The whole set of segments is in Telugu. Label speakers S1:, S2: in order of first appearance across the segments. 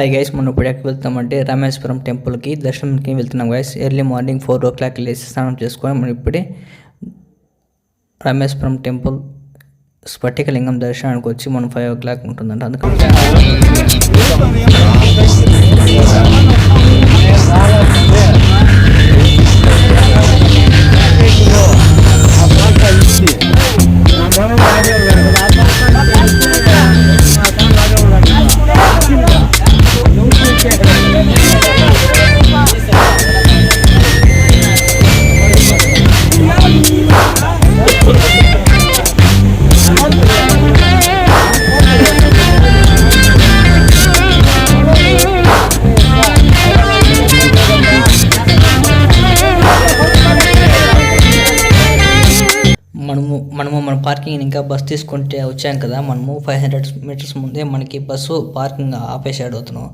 S1: హాయ్ గైస్ మనం ఇప్పుడు ఎక్కడికి వెళ్తామంటే రామేశ్వరం టెంపుల్కి దర్శనంకి వెళ్తున్నాం guys early morning four o'clock లేచి స్నానం చేసుకొని మనం ఇప్పుడే రామేశ్వరం టెంపుల్ స్ఫటికలింగం దర్శనానికి వచ్చి మనం ఫైవ్ ఓ క్లాక్ ఉంటుందంట. అందుకని పార్కింగ్ ఇంకా బస్ తీసుకుంటే వచ్చాం కదా. మనము ఫైవ్ హండ్రెడ్ మీటర్స్ ముందే మనకి బస్సు పార్కింగ్ ఆపేసాడు అతను.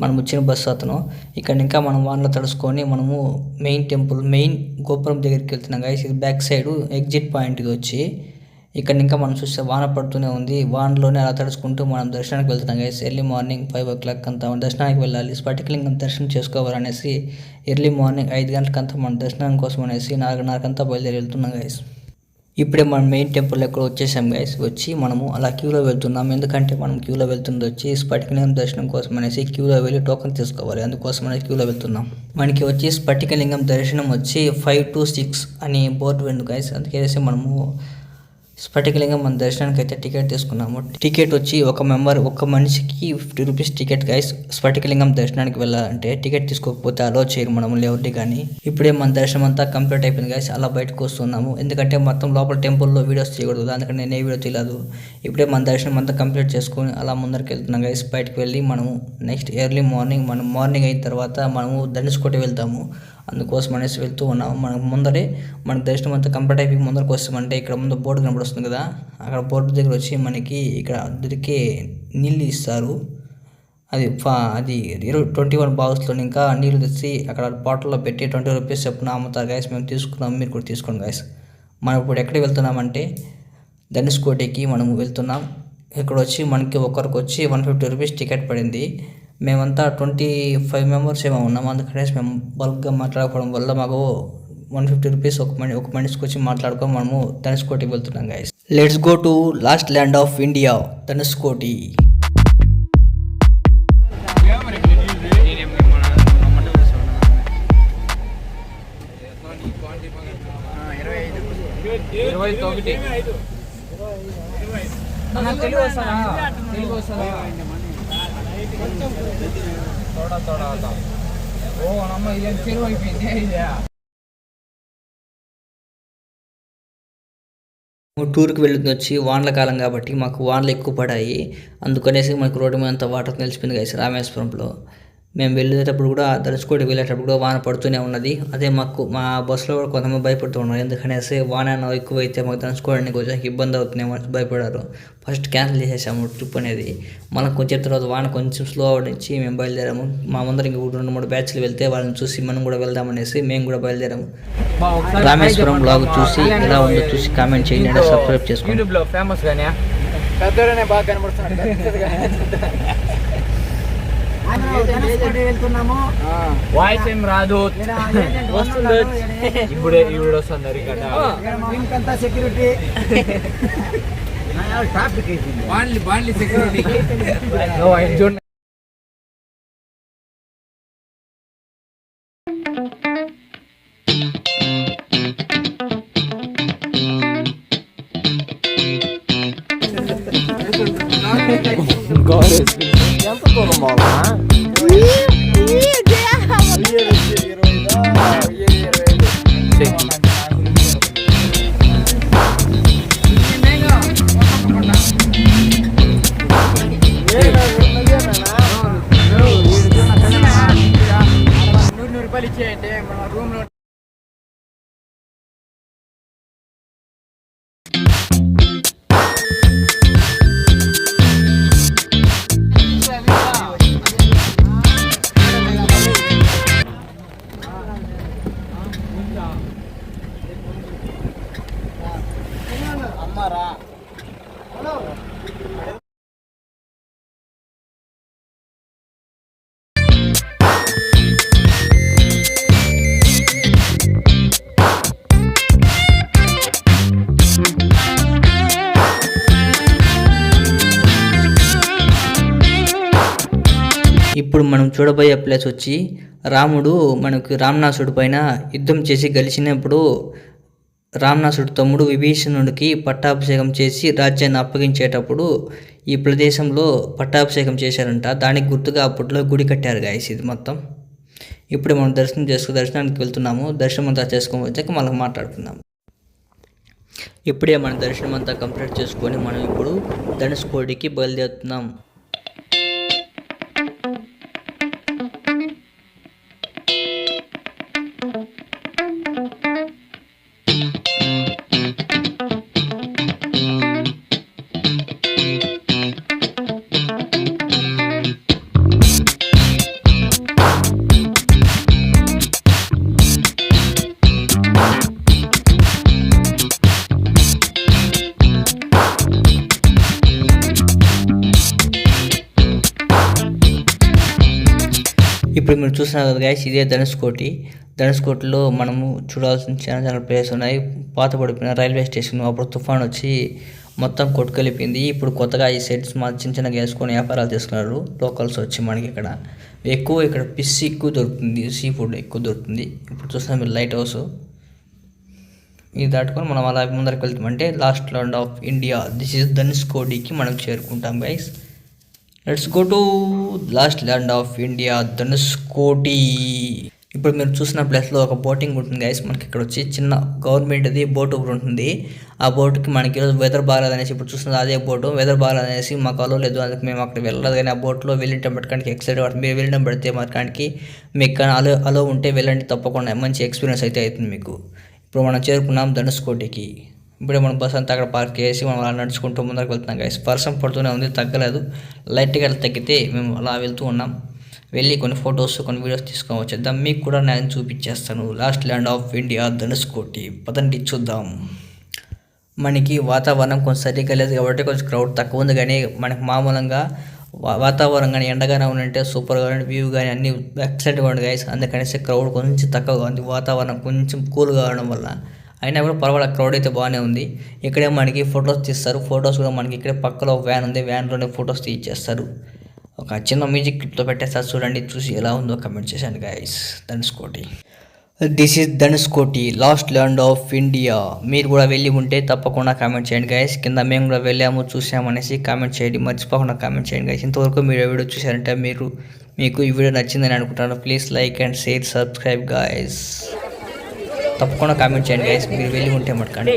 S1: మనం వచ్చిన బస్సు అతను. ఇక్కడ ఇంకా మనం వాన్లో తడుచుకొని మనము మెయిన్ టెంపుల్ మెయిన్ గోపురం దగ్గరికి వెళ్తున్నాం గైస్ ఇది బ్యాక్ సైడ్ ఎగ్జిట్ పాయింట్కి వచ్చి. ఇక్కడ ఇంకా మనం చూస్తే వాన పడుతూనే ఉంది. వానలోనే అలా తడుచుకుంటూ మనం దర్శనానికి వెళ్తున్నాం guys early morning five o'clock అంతా దర్శనానికి వెళ్ళాలి. స్ఫటికలింగం దర్శనం చేసుకోవాలనేసి ఎర్లీ మార్నింగ్ ఐదు గంటలకంతా మనం దర్శనం కోసం అనేసి నాలుగున్నరకంతా బయలుదేరి వెళ్తున్నాం గైస్ ఇప్పుడే మనం మెయిన్ టెంపుల్ ఎక్కడ వచ్చేసాం గైస్ వచ్చి మనము అలా క్యూలో వెళ్తున్నాం. ఎందుకంటే మనం క్యూలో వెళ్తుంది వచ్చి స్ఫటికలింగం దర్శనం కోసం అనేసి క్యూలో వెళ్ళి టోకెన్ తీసుకోవాలి. అందుకోసం అనేది క్యూలో వెళ్తున్నాం. మనకి వచ్చి స్ఫటికలింగం దర్శనం వచ్చి ఫైవ్ టు సిక్స్ అని బోర్డు వెండు గైస్ అందుకేసి మనము స్ఫటికలింగం మన దర్శనానికి అయితే టికెట్ తీసుకున్నాము. టికెట్ వచ్చి ఒక మెంబర్ ఒక మనిషికి ఫిఫ్టీ రూపీస్ టికెట్ గాయస్ స్ఫటికలింగం దర్శనానికి వెళ్ళాలంటే టికెట్ తీసుకోకపోతే అలో చేయరు మనం ఎవరిని కానీ. ఇప్పుడే మన దర్శనం అంతా కంప్లీట్ అయిపోయింది గాయస్ అలా బయటకు వస్తున్నాము. ఎందుకంటే మొత్తం లోపల టెంపుల్లో వీడియోస్ చేయకూడదు అందుకని నేను ఏ వీడియో తీయలేదు. ఇప్పుడే మన దర్శనం అంతా కంప్లీట్ చేసుకొని అలా ముందరికి వెళ్తున్నాం గైస్ బయటకు వెళ్ళి మనము నెక్స్ట్ ఎర్లీ మార్నింగ్ మనం మార్నింగ్ అయిన తర్వాత మనము ధనుష్కోటి వెళ్తాము. అందుకోసం అనేసి వెళ్తూ ఉన్నాం మనకు ముందరే మన దర్శనం అంతా కంప్లీట్ అయిపోయి ముందరకు వస్తామంటే ఇక్కడ ముందు బోర్డు కనబడుస్తుంది కదా అక్కడ బోర్డు దగ్గర వచ్చి మనకి ఇక్కడ దొరికే నీళ్ళు ఇస్తారు. అది అది ఇరవై ట్వంటీ వన్ బాక్స్లో ఇంకా నీళ్ళు తెచ్చి అక్కడ బాటిల్లో పెట్టి ట్వంటీ రూపీస్ చెప్పున అమ్ముతారు గాయస్ మేము తీసుకున్నాం మీరు కూడా తీసుకోండి గాయస్ మనం ఇప్పుడు ఎక్కడికి వెళ్తున్నామంటే ధనుష్కోటికి మనం వెళ్తున్నాం. ఇక్కడ వచ్చి మనకి ఒకరికి వచ్చి వన్ ఫిఫ్టీ రూపీస్ టికెట్ పడింది. మేమంతా ట్వంటీ ఫైవ్ మెంబర్స్ ఏమో ఉన్నాం. అందుకనేసి మేము బల్క్గా మాట్లాడుకోవడం వల్ల మాకు వన్ ఫిఫ్టీ రూపీస్ ఒక మని ఒక మనిషికి వచ్చి మాట్లాడుకొని మనము ధనుష్కోటికి వెళ్తున్నాం guys let's go to last land of India Dhanushkodi
S2: ఇరవై ఒకటి తెలుగు వస్తుందా? తెలుగు వస్తుందా? తోడా తోడా ఓ అమ్మ ఇదేం చెరువు అయిపోయింది
S1: టూర్కి వెళ్ళింది వచ్చి వానల కాలం కాబట్టి మాకు వానలు ఎక్కువ పడాయి. అందుకనేసి మనకు రోడ్డు మీద అంత వాటర్ నిలిచిపోయింది కలిసి రామేశ్వరంలో. మేము వెళ్ళేటప్పుడు కూడా ధనుష్కోటి వెళ్ళేటప్పుడు కూడా వాన పడుతూనే ఉన్నది. అదే మాకు మా బస్సులో కూడా కొంతమంది భయపడుతూ ఉన్నారు. ఎందుకనేసి వాన ఎక్కువ అయితే మాకు ధనుష్కోడానికి వచ్చాక ఇబ్బంది అవుతుందేమో అని భయపడారు. ఫస్ట్ క్యాన్సిల్ చేసేసాము ట్రిప్ అనేది. మళ్ళీ కొంచెం తర్వాత వాన కొంచెం స్లో అవడించి మేము బయలుదేరాము. మా ముందర ఇంక రెండు మూడు బ్యాచ్లు వెళ్తే వాళ్ళని చూసి మనం కూడా వెళ్దామనేసి మేము కూడా బయలుదేరాము. రామేశ్వరం బ్లాగ్. చూసి ఎలా ఉందో చూసి కామెంట్ చేయండి. సబ్స్క్రైబ్ చేసుకోండి.
S2: యూట్యూబ్లో ఫేమస్
S3: బాగా కనబడుతున్నాడు.
S2: వాయిస్ ఏం రాదు. వస్తుంది ఇప్పుడే ఇప్పుడు వస్తుంది
S3: ఇంకంతా సెక్యూరిటీ
S2: బాండ్లీ బాండ్లీ సెక్యూరిటీ మనం
S1: చూడబోయే ప్లేస్ వచ్చి రాముడు మనకు రామనాసుడి పైన యుద్ధం చేసి గెలిచినప్పుడు రామనాసుడు తమ్ముడు విభీషణుడికి పట్టాభిషేకం చేసి రాజ్యాన్ని అప్పగించేటప్పుడు ఈ ప్రదేశంలో పట్టాభిషేకం చేశారంట. దానికి గుర్తుగా అప్పట్లో గుడి కట్టారు గాయస్ ఇది మొత్తం. ఇప్పుడు మనం దర్శనం చేసుకు దర్శనానికి వెళ్తున్నాము. దర్శనం అంతా చేసుకొని వచ్చాక మళ్ళీ మాట్లాడుకుందాం. ఇప్పుడే మన దర్శనం అంతా కంప్లీట్ చేసుకొని మనం ఇప్పుడు ధనుష్కోడికి బయలుదేరుతున్నాం. ఇప్పుడు మీరు చూస్తున్నారు కదా గైస్ ఇదే ధనుష్కోటి ధనుష్కోటిలో మనము చూడాల్సిన చాలా చాలా ప్లేస్ ఉన్నాయి. పాత పడిపోయిన రైల్వే స్టేషన్ అప్పుడు తుఫాన్ వచ్చి మొత్తం కొట్టుకెళ్ళిపోయింది. ఇప్పుడు కొత్తగా ఈ సెట్స్ మా చిన్న చిన్నగా వేసుకొని వ్యాపారాలు చేసుకున్నారు లోకల్స్ వచ్చి మనకి ఇక్కడ ఎక్కువ ఇక్కడ ఫిష్ ఎక్కువ దొరుకుతుంది. సీ ఫుడ్ ఎక్కువ దొరుకుతుంది. ఇప్పుడు చూస్తున్న మీరు లైట్ హౌస్ ఇది దాటుకొని మనం అలా ముందరికి వెళ్తామంటే last land of India this is ధనుష్కోడికి మనం చేరుకుంటాం guys let's go to last land of India Dhanushkodi ఇప్పుడు మీరు చూసిన ప్లేస్లో ఒక బోటింగ్ ఉంటుంది గైస్ మనకి ఇక్కడ వచ్చి చిన్న గవర్నమెంట్ది బోట్ ఒకటి ఉంటుంది. ఆ బోట్కి మనకి ఈరోజు వెదర్ బాగాలేదు అనేసి ఇప్పుడు చూస్తున్నది అదే బోటు వెదర్ బాగాలేదు అనేసి మాకు అలో లేదు అందుకు మేము అక్కడ వెళ్ళలేదు. కానీ ఆ బోట్లో వెళ్ళిన పెట్టడానికి ఎక్సైట్ పడుతుంది మీరు వెళ్ళడం పెడితే మరకానికి మీకు కానీ అలో అలో ఉంటే వెళ్ళండి తప్పకుండా. మంచి ఎక్స్పీరియన్స్ అయితే అవుతుంది మీకు. ఇప్పుడు మనం చేరుకున్నాం ధనుష్కోటికి ఇప్పుడే మనం బస్ అంతా అక్కడ పార్క్ చేసి మనం అలా నడుచుకుంటూ ముందరకు వెళ్తున్నాం గైస్ వర్షం పడుతూనే ఉంది తగ్గలేదు. లైట్గా తగ్గితే మేము అలా వెళ్తూ ఉన్నాం. వెళ్ళి కొన్ని ఫొటోస్ కొన్ని వీడియోస్ తీసుకొని వచ్చేద్దాం. మీకు కూడా నేను చూపించేస్తాను. Last land of India Dhanushkodi. పదండి చూద్దాం. మనకి వాతావరణం కొంచెం సరిగ్గా లేదు కాబట్టి కొంచెం క్రౌడ్ తక్కువ ఉంది కానీ మనకి మామూలుగా వా- వాతావరణం కానీ ఎండగానే ఉందంటే సూపర్గా ఉంది వ్యూ కానీ అన్ని ఎక్సలెంట్గా ఉంది గైస్ అందుకనేసి క్రౌడ్ కొంచెం తక్కువగా ఉంది. వాతావరణం కొంచెం కూల్గా ఉండడం వల్ల అయినా కూడా పర్వాలేదు క్రౌడ్ అయితే బాగానే ఉంది. ఇక్కడే మనకి ఫొటోస్ తీస్తారు. ఫొటోస్ కూడా మనకి ఇక్కడే పక్కలో వ్యాన్ ఉంది. వ్యాన్లోనే ఫొటోస్ తీయించేస్తారు ఒక చిన్న మ్యూజిక్ క్లిప్తో పెట్టేస్తారు. చూడండి చూసి ఎలా ఉందో కమెంట్ చేశాను guys Dhanushkodi. This is Dhanushkodi last land of India మీరు కూడా వెళ్ళి ఉంటే తప్పకుండా కామెంట్ చేయండి గైస్ కింద మేము కూడా వెళ్ళాము చూసామనేసి కామెంట్ చేయండి. మర్చిపోకుండా కామెంట్ చేయండి గైస్ ఇంతవరకు మీరు వీడియో చూసారంటే మీరు మీకు ఈ వీడియో నచ్చిందని అనుకుంటాను please like and share subscribe guys తప్పకుండా కామెంట్ చేయండి గైస్ మీరు వెళ్ళి ఉంటే మటుకండి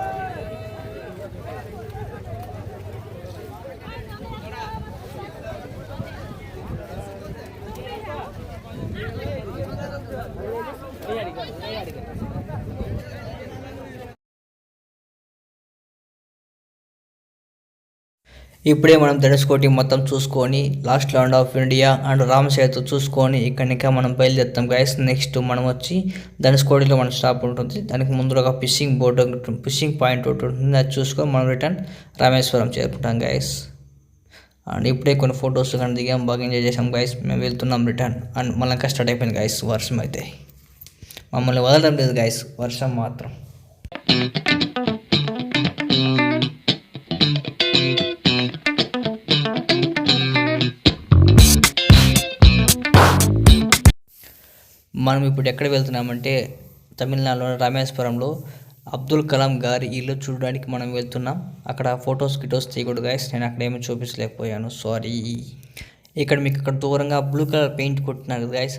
S1: ఇప్పుడే మనం తెలుసుకోటి మొత్తం చూసుకొని last land of India and Ram Setu చూసుకొని ఇక్కడ మనం బయలుదేరుతాం. గైస్ నెక్స్ట్ మనం వచ్చి ధనుష్కోటిలో మన స్టాప్ ఉంటుంది. దానికి ముందులో ఒక ఫిషింగ్ బోట్ ఫిషింగ్ పాయింట్ ఒకటి ఉంటుంది. అది చూసుకొని మనం రిటర్న్ రామేశ్వరం చేరుకుంటాం గైస్ అండ్ ఇప్పుడే కొన్ని ఫొటోస్ కానీ దిగాం బాగా ఎంజాయ్ చేసాం గైస్ మేము వెళ్తున్నాం రిటర్న్ అండ్ మళ్ళీ ఇంకా స్టార్ట్ అయిపోయింది గైస్ వర్షం అయితే. మమ్మల్ని వదలడం లేదు గైస్ వర్షం మాత్రం. మనం ఇప్పుడు ఎక్కడ వెళ్తున్నామంటే తమిళనాడులోని రామేశ్వరంలో అబ్దుల్ కలాం గారి ఇల్లు చూడడానికి మనం వెళ్తున్నాం. అక్కడ ఫొటోస్ గిటోస్ తీయకూడదు గాయస్ నేను అక్కడ ఏమీ చూపించలేకపోయాను. సారీ ఇక్కడ మీకు అక్కడ దూరంగా బ్లూ కలర్ పెయింట్ కొట్టినారు గాయస్